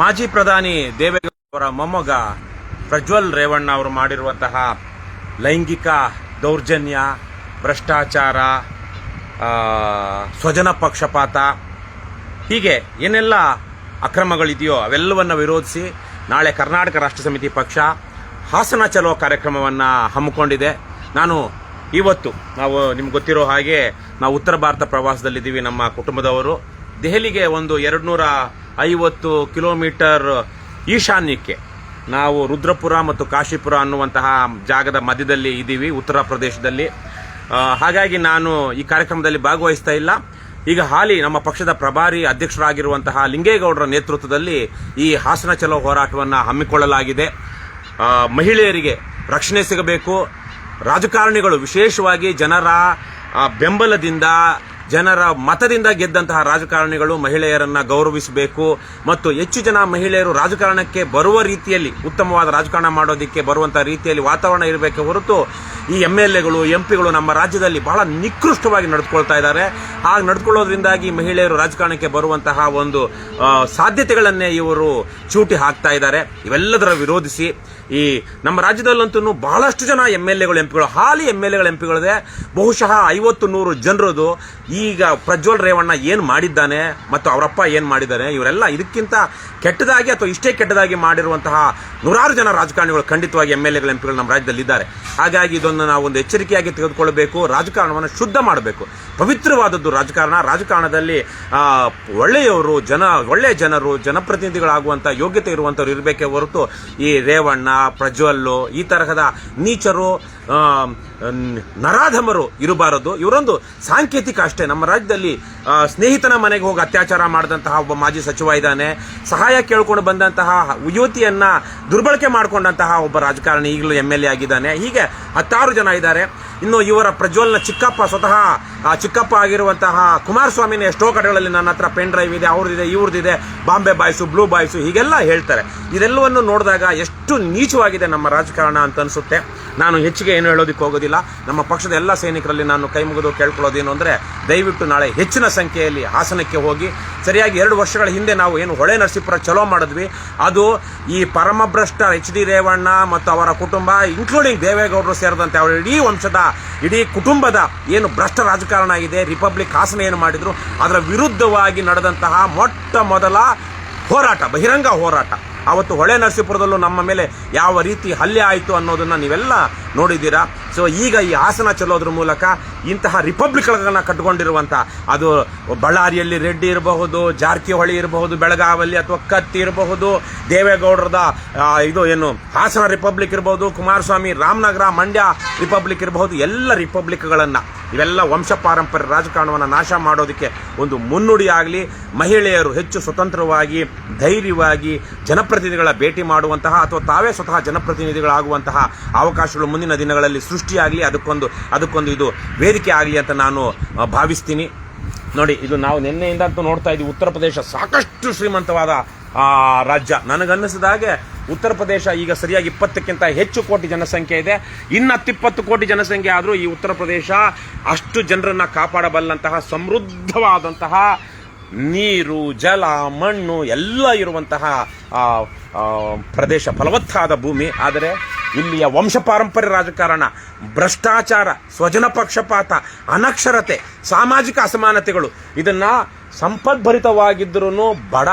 ಮಾಜಿ ಪ್ರಧಾನಿ ದೇವೇಗೌಡ ಅವರ ಮೊಮ್ಮಗ ಪ್ರಜ್ವಲ್ ರೇವಣ್ಣ ಅವರು ಮಾಡಿರುವಂತಹ ಲೈಂಗಿಕ ದೌರ್ಜನ್ಯ, ಭ್ರಷ್ಟಾಚಾರ ಸ್ವಜನ ಪಕ್ಷಪಾತ, ಹೀಗೆ ಏನೆಲ್ಲ ಅಕ್ರಮಗಳಿದೆಯೋ ಅವೆಲ್ಲವನ್ನು ವಿರೋಧಿಸಿ ನಾಳೆ ಕರ್ನಾಟಕ ರಾಷ್ಟ್ರ ಸಮಿತಿ ಪಕ್ಷ ಹಾಸನ ಚಲೋ ಕಾರ್ಯಕ್ರಮವನ್ನು ಹಮ್ಮಿಕೊಂಡಿದೆ. ನಾನು ಇವತ್ತು ನಾವು ನಿಮ್ಗೆ ಗೊತ್ತಿರೋ ಹಾಗೆ ನಾವು ಉತ್ತರ ಭಾರತ ಪ್ರವಾಸದಲ್ಲಿದ್ದೀವಿ ನಮ್ಮ ಕುಟುಂಬದವರು. ದೆಹಲಿಗೆ ಒಂದು ಎರಡು ನೂರ ಐವತ್ತು ಕಿಲೋಮೀಟರ್ ಈಶಾನ್ಯಕ್ಕೆ. ನಾವು ರುದ್ರಪುರ ಮತ್ತು ಕಾಶಿಪುರ ಅನ್ನುವಂತಹ ಜಾಗದ ಮಧ್ಯದಲ್ಲಿ ಇದ್ದೀವಿ, ಉತ್ತರ ಪ್ರದೇಶದಲ್ಲಿ. ಹಾಗಾಗಿ ನಾನು ಈ ಕಾರ್ಯಕ್ರಮದಲ್ಲಿ ಭಾಗವಹಿಸ್ತಾ ಇಲ್ಲ. ಈಗ ಹಾಲಿ ನಮ್ಮ ಪಕ್ಷದ ಪ್ರಭಾರಿ ಅಧ್ಯಕ್ಷರಾಗಿರುವಂತಹ ಲಿಂಗೇಗೌಡರ ನೇತೃತ್ವದಲ್ಲಿ ಈ ಹಾಸನ ಚಲೋ ಹೋರಾಟವನ್ನು ಹಮ್ಮಿಕೊಳ್ಳಲಾಗಿದೆ. ಮಹಿಳೆಯರಿಗೆ ರಕ್ಷಣೆ ಸಿಗಬೇಕು. ರಾಜಕಾರಣಿಗಳು ವಿಶೇಷವಾಗಿ ಜನರ ಬೆಂಬಲದಿಂದ ಜನರ ಮತದಿಂದ ಗೆದ್ದಂತಹ ರಾಜಕಾರಣಿಗಳು ಮಹಿಳೆಯರನ್ನ ಗೌರವಿಸಬೇಕು ಮತ್ತು ಹೆಚ್ಚು ಜನ ಮಹಿಳೆಯರು ರಾಜಕಾರಣಕ್ಕೆ ಬರುವ ರೀತಿಯಲ್ಲಿ, ಉತ್ತಮವಾದ ರಾಜಕಾರಣ ಮಾಡೋದಕ್ಕೆ ಬರುವಂತಹ ರೀತಿಯಲ್ಲಿ ವಾತಾವರಣ ಇರಬೇಕೆ ಹೊರತು ಈ ಎಂ ಎಲ್ ಎಗಳು ಎಂ ಪಿಗಳು ನಮ್ಮ ರಾಜ್ಯದಲ್ಲಿ ಬಹಳ ನಿಕೃಷ್ಟವಾಗಿ ನಡೆದುಕೊಳ್ತಾ ಇದ್ದಾರೆ. ಹಾಗೆ ನಡೆದುಕೊಳ್ಳೋದ್ರಿಂದಾಗಿ ಮಹಿಳೆಯರು ರಾಜಕಾರಣಕ್ಕೆ ಬರುವಂತಹ ಒಂದು ಸಾಧ್ಯತೆಗಳನ್ನೇ ಇವರು ಚೂಟಿ ಹಾಕ್ತಾ ಇದ್ದಾರೆ. ಇವೆಲ್ಲದರ ವಿರೋಧಿಸಿ ಈ ನಮ್ಮ ರಾಜ್ಯದಲ್ಲಂತೂ ಬಹಳಷ್ಟು ಜನ ಎಂ ಎಲ್ ಎಗಳು ಎಂಪಿಗಳು, ಹಾಲಿ ಎಂ ಎಲ್ ಎಗಳು ಬಹುಶಃ ಐವತ್ತು ನೂರು ಜನರದು ಈಗ ಪ್ರಜ್ವಲ್ ರೇವಣ್ಣ ಏನು ಮಾಡಿದ್ದಾನೆ ಮತ್ತು ಅವರಪ್ಪ ಏನು ಮಾಡಿದ್ದಾನೆ ಇವರೆಲ್ಲ ಇದಕ್ಕಿಂತ ಕೆಟ್ಟದಾಗಿ ಅಥವಾ ಇಷ್ಟೇ ಕೆಟ್ಟದಾಗಿ ಮಾಡಿರುವಂತಹ ನೂರಾರು ಜನ ರಾಜಕಾರಣಿಗಳು ಖಂಡಿತವಾಗಿ ಎಂ ಎಲ್ ಎಗಳು ಎಂಪಿಗಳು ನಮ್ಮ ರಾಜ್ಯದಲ್ಲಿ ಇದ್ದಾರೆ ಹಾಗಾಗಿ ಇದನ್ನು ನಾವು ಒಂದು ಎಚ್ಚರಿಕೆಯಾಗಿ ತೆಗೆದುಕೊಳ್ಳಬೇಕು, ರಾಜಕಾರಣವನ್ನು ಶುದ್ಧ ಮಾಡಬೇಕು. ಪವಿತ್ರವಾದದ್ದು ರಾಜಕಾರಣ. ರಾಜಕಾರಣದಲ್ಲಿ ಒಳ್ಳೆಯವರು, ಜನ ಒಳ್ಳೆಯ ಜನರು ಜನಪ್ರತಿನಿಧಿಗಳಾಗುವಂಥ ಯೋಗ್ಯತೆ ಇರುವಂಥವ್ರು ಇರಬೇಕೇ ಹೊರತು ಈ ರೇವಣ್ಣ, ಪ್ರಜ್ವಲ್ಲು, ಈ ತರಹದ ನೀಚರು ನರಾಧಮರು ಇರಬಾರದು. ಇವರೊಂದು ಸಾಂಕೇತಿಕ ಅಷ್ಟೇ. ನಮ್ಮ ರಾಜ್ಯದಲ್ಲಿ ಸ್ನೇಹಿತನ ಮನೆಗೆ ಹೋಗಿ ಅತ್ಯಾಚಾರ ಮಾಡಿದಂತಹ ಒಬ್ಬ ಮಾಜಿ ಸಚಿವ ಇದ್ದಾನೆ. ಸಹಾಯ ಕೇಳ್ಕೊಂಡು ಬಂದಂತಹ ಯುವತಿಯನ್ನ ದುರ್ಬಳಕೆ ಮಾಡಿಕೊಂಡಂತಹ ಒಬ್ಬ ರಾಜಕಾರಣಿ ಈಗಲೂ ಎಂ ಎಲ್ ಎ ಆಗಿದ್ದಾನೆ. ಹೀಗೆ ಹತ್ತಾರು ಜನ ಇದ್ದಾರೆ. ಇನ್ನು ಇವರ ಪ್ರಜ್ವಲ್ನ ಚಿಕ್ಕಪ್ಪ ಸ್ವತಃ ಚಿಕ್ಕಪ್ಪ ಆಗಿರುವಂತಹ ಕುಮಾರಸ್ವಾಮಿನ ಎಷ್ಟೋ ಕಡೆಗಳಲ್ಲಿ ನನ್ನ ಹತ್ರ ಪೆನ್ ಡ್ರೈವ್ ಇದೆ, ಅವ್ರದ್ದಿದೆ, ಇವ್ರದ್ದಿದೆ, ಬಾಂಬೆ ಬಾಯ್ಸು, ಬ್ಲೂ ಬಾಯ್ಸು, ಹೀಗೆಲ್ಲ ಹೇಳ್ತಾರೆ. ಇದೆಲ್ಲವನ್ನು ನೋಡಿದಾಗ ಎಷ್ಟು ನೀಚವಾಗಿದೆ ನಮ್ಮ ರಾಜಕಾರಣ ಅಂತ ಅನಿಸುತ್ತೆ. ನಾನು ಹೆಚ್ಚಿಗೆ ಏನು ಹೇಳೋದಕ್ಕೆ ಹೋಗೋದಿಲ್ಲ. ನಮ್ಮ ಪಕ್ಷದ ಎಲ್ಲ ಸೈನಿಕರಲ್ಲಿ ನಾನು ಕೈ ಮುಗಿದು ಕೇಳ್ಕೊಳ್ಳೋದೇನು ಅಂದರೆ, ದಯವಿಟ್ಟು ನಾಳೆ ಹೆಚ್ಚಿನ ಸಂಖ್ಯೆಯಲ್ಲಿ ಹಾಸನಕ್ಕೆ ಹೋಗಿ, ಸರಿಯಾಗಿ ಎರಡು ವರ್ಷಗಳ ಹಿಂದೆ ನಾವು ಏನು ಹೊಳೆ ನರಸೀಪುರ ಚಲೋ ಮಾಡಿದ್ವಿ. ಅದು ಈ ಪರಮಭ್ರಷ್ಟ ಎಚ್ ಡಿ ರೇವಣ್ಣ ಮತ್ತು ಅವರ ಕುಟುಂಬ ಇನ್ಕ್ಲೂಡಿಂಗ್ ದೇವೇಗೌಡರು ಸೇರಿದಂತೆ ಅವರ ಇಡೀ ವಂಶದ ಇಡೀ ಕುಟುಂಬದ ಏನು ಭ್ರಷ್ಟ ರಾಜಕಾರಣ ಆಗಿದೆ ರಿಪಬ್ಲಿಕ್ ಹಾಸನ ಏನು ಮಾಡಿದ್ರು, ಅದರ ವಿರುದ್ಧವಾಗಿ ನಡೆದಂತಹ ಮೊಟ್ಟ ಮೊದಲ ಹೋರಾಟ, ಬಹಿರಂಗ ಹೋರಾಟ. ಅವತ್ತು ಹೊಳೆ ನರಸೀಪುರದಲ್ಲೂ ನಮ್ಮ ಮೇಲೆ ಯಾವ ರೀತಿ ಹಲ್ಲೆ ಆಯಿತು ಅನ್ನೋದನ್ನ ನೀವೆಲ್ಲ ನೋಡಿದ್ದೀರಾ? ಸೊ ಈಗ ಈ ಹಾಸನ ಚೆಲ್ಲೋದ್ರ ಮೂಲಕ ಇಂತಹ ರಿಪಬ್ಲಿಕ್ಗಳನ್ನು ಕಟ್ಕೊಂಡಿರುವಂಥ ಅದು ಬಳ್ಳಾರಿಯಲ್ಲಿ ರೆಡ್ಡಿ ಇರಬಹುದು, ಜಾರಕಿಹೊಳಿ ಇರಬಹುದು, ಬೆಳಗಾವಲ್ಲಿ ಅಥವಾ ಕತ್ತಿ ಇರಬಹುದು, ದೇವೇಗೌಡರದ ಇದು ಏನು, ಹಾಸನ ರಿಪಬ್ಲಿಕ್ ಇರಬಹುದು, ಕುಮಾರಸ್ವಾಮಿ, ರಾಮನಗರ, ಮಂಡ್ಯ ರಿಪಬ್ಲಿಕ್ ಇರಬಹುದು, ಎಲ್ಲ ರಿಪಬ್ಲಿಕ್ಗಳನ್ನ. ಇವೆಲ್ಲ ವಂಶ ಪಾರಂಪರ್ಯ ರಾಜಕಾರಣವನ್ನು ನಾಶ ಮಾಡೋದಕ್ಕೆ ಒಂದು ಮುನ್ನುಡಿಯಾಗಲಿ ಮಹಿಳೆಯರು ಹೆಚ್ಚು ಸ್ವತಂತ್ರವಾಗಿ, ಧೈರ್ಯವಾಗಿ ಜನಪ್ರತಿನಿಧಿಗಳ ಭೇಟಿ ಮಾಡುವಂತಹ ಅಥವಾ ತಾವೇ ಸ್ವತಃ ಜನಪ್ರತಿನಿಧಿಗಳಾಗುವಂತಹ ಅವಕಾಶಗಳು ಮುಂದಿನ ದಿನಗಳಲ್ಲಿ ಸೃಷ್ಟಿಯಾಗಲಿ, ಅದಕ್ಕೊಂದು ಅದಕ್ಕೊಂದು ಇದು ವೇದಿಕೆ ಆಗಲಿ ಅಂತ ನಾನು ಭಾವಿಸ್ತೀನಿ. ನೋಡಿ, ಇದು ನಾವು ನಿನ್ನೆಯಿಂದ ಅಂತೂ ನೋಡ್ತಾ ಇದ್ದೀವಿ, ಉತ್ತರ ಪ್ರದೇಶ ಸಾಕಷ್ಟು ಶ್ರೀಮಂತವಾದ ರಾಜ್ಯ. ನನಗನ್ನಿಸಿದ ಹಾಗೆ ಉತ್ತರ ಪ್ರದೇಶ ಈಗ ಸರಿಯಾಗಿ ಇಪ್ಪತ್ತಕ್ಕಿಂತ ಹೆಚ್ಚು ಕೋಟಿ ಜನಸಂಖ್ಯೆ ಇದೆ. ಇನ್ನು ಹತ್ತಿಪ್ಪತ್ತು ಕೋಟಿ ಜನಸಂಖ್ಯೆ ಆದರೂ ಈ ಉತ್ತರ ಪ್ರದೇಶ ಅಷ್ಟು ಜನರನ್ನು ಕಾಪಾಡಬಲ್ಲಂತಹ ಸಮೃದ್ಧವಾದಂತಹ ನೀರು, ಜಲ, ಮಣ್ಣು ಎಲ್ಲ ಇರುವಂತಹ ಪ್ರದೇಶ, ಫಲವತ್ತಾದ ಭೂಮಿ. ಆದರೆ ಇಲ್ಲಿಯ ವಂಶ ಪಾರಂಪರ್ಯ ರಾಜಕಾರಣ, ಭ್ರಷ್ಟಾಚಾರ, ಸ್ವಜನ ಪಕ್ಷಪಾತ, ಅನಕ್ಷರತೆ, ಸಾಮಾಜಿಕ ಅಸಮಾನತೆಗಳು, ಇದನ್ನ ಸಂಪದ್ಭರಿತವಾಗಿದ್ದರೂ ಬಡ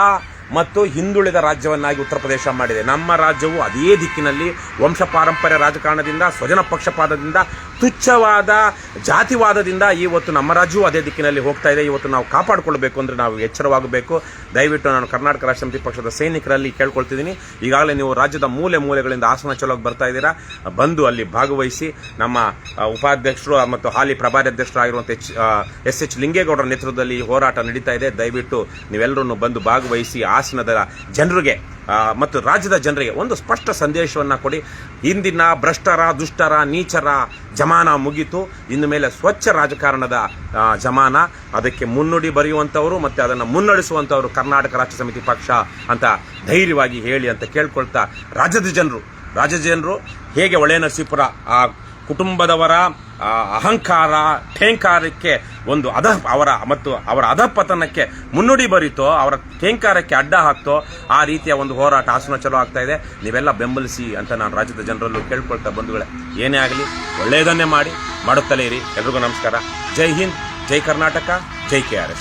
ಮತ್ತು ಹಿಂದುಳಿದ ರಾಜ್ಯವನ್ನಾಗಿ ಉತ್ತರ ಪ್ರದೇಶ ಮಾಡಿದೆ. ನಮ್ಮ ರಾಜ್ಯವು ಅದೇ ದಿಕ್ಕಿನಲ್ಲಿ ವಂಶ ಪಾರಂಪರ್ಯ ರಾಜಕಾರಣದಿಂದ, ಸ್ವಜನ ಪಕ್ಷಪಾತದಿಂದ ತುಚ್ಛವಾದ ಜಾತಿವಾದದಿಂದ ಇವತ್ತು ನಮ್ಮ ರಾಜ್ಯವೂ ಅದೇ ದಿಕ್ಕಿನಲ್ಲಿ ಹೋಗ್ತಾ ಇದೆ. ಇವತ್ತು ನಾವು ಕಾಪಾಡಿಕೊಳ್ಬೇಕು ಅಂದರೆ ನಾವು ಎಚ್ಚರವಾಗಬೇಕು. ದಯವಿಟ್ಟು ನಾನು ಕರ್ನಾಟಕ ರಾಷ್ಟ್ರ ಪಕ್ಷದ ಸೈನಿಕರಲ್ಲಿ ಕೇಳ್ಕೊಳ್ತಿದ್ದೀನಿ. ಈಗಾಗಲೇ ನೀವು ರಾಜ್ಯದ ಮೂಲೆ ಮೂಲೆಗಳಿಂದ ಆಸನ ಚಲೋಗಿ ಬರ್ತಾ ಇದ್ದೀರಾ? ಬಂದು ಅಲ್ಲಿ ಭಾಗವಹಿಸಿ ನಮ್ಮ ಉಪಾಧ್ಯಕ್ಷರು ಮತ್ತು ಹಾಲಿ ಪ್ರಭಾರಿ ಅಧ್ಯಕ್ಷರಾಗಿರುವಂಥ ಎಚ್ ಎಸ್ ಎಚ್ ಲಿಂಗೇಗೌಡರ ನೇತೃತ್ವದಲ್ಲಿ ಹೋರಾಟ ನಡೀತಾ ಇದೆ. ದಯವಿಟ್ಟು ನೀವೆಲ್ಲರೂ ಬಂದು ಭಾಗವಹಿಸಿ ಆಸನದ ಜನರಿಗೆ ಮತ್ತು ರಾಜ್ಯದ ಜನರಿಗೆ ಒಂದು ಸ್ಪಷ್ಟ ಸಂದೇಶವನ್ನು ಕೊಡಿ. ಇಂದಿನ ಭ್ರಷ್ಟರ, ದುಷ್ಟರ, ನೀಚರ ಜಮಾನ ಮುಗಿತು. ಇನ್ನು ಮೇಲೆ ಸ್ವಚ್ಛ ರಾಜಕಾರಣದ ಜಮಾನ. ಅದಕ್ಕೆ ಮುನ್ನುಡಿ ಬರೆಯುವಂಥವರು ಮತ್ತು ಅದನ್ನು ಮುನ್ನಡೆಸುವಂಥವರು ಕರ್ನಾಟಕ ರಾಜ್ಯ ಸಮಿತಿ ಪಕ್ಷ ಅಂತ ಧೈರ್ಯವಾಗಿ ಹೇಳಿ ಅಂತ ಕೇಳ್ಕೊಳ್ತಾ ರಾಜ್ಯದ ಜನರು. ರಾಜ್ಯದ ಜನರು ಹೇಗೆ ಒಳ್ಳೆಯ ನರಸೀಪುರ ಆ ಕುಟುಂಬದವರ ಅಹಂಕಾರ ಠೇಂಕಾರಕ್ಕೆ ಒಂದು ಅಧ, ಅವರ, ಮತ್ತು ಅವರ ಅಧಪತನಕ್ಕೆ ಮುನ್ನುಡಿ ಬರೀತೋ, ಅವರ ಠೇಂಕಾರಕ್ಕೆ ಅಡ್ಡ ಹಾಕ್ತೋ, ಆ ರೀತಿಯ ಒಂದು ಹೋರಾಟ ಆಸನ ಚಲೋ ಆಗ್ತಾ ಇದೆ. ನೀವೆಲ್ಲ ಬೆಂಬಲಿಸಿ ಅಂತ ನಾನು ರಾಜ್ಯದ ಜನರಲ್ಲೂ ಕೇಳ್ಕೊಳ್ತಾ ಬಂಧುಗಳೇ, ಏನೇ ಆಗಲಿ ಒಳ್ಳೆಯದನ್ನೇ ಮಾಡಿ, ಮಾಡುತ್ತಲೇ ಇರಿ. ಎಲ್ರಿಗೂ ನಮಸ್ಕಾರ. ಜೈ ಹಿಂದ್, ಜೈ ಕರ್ನಾಟಕ, ಜೈ ಕೆ ಆರ್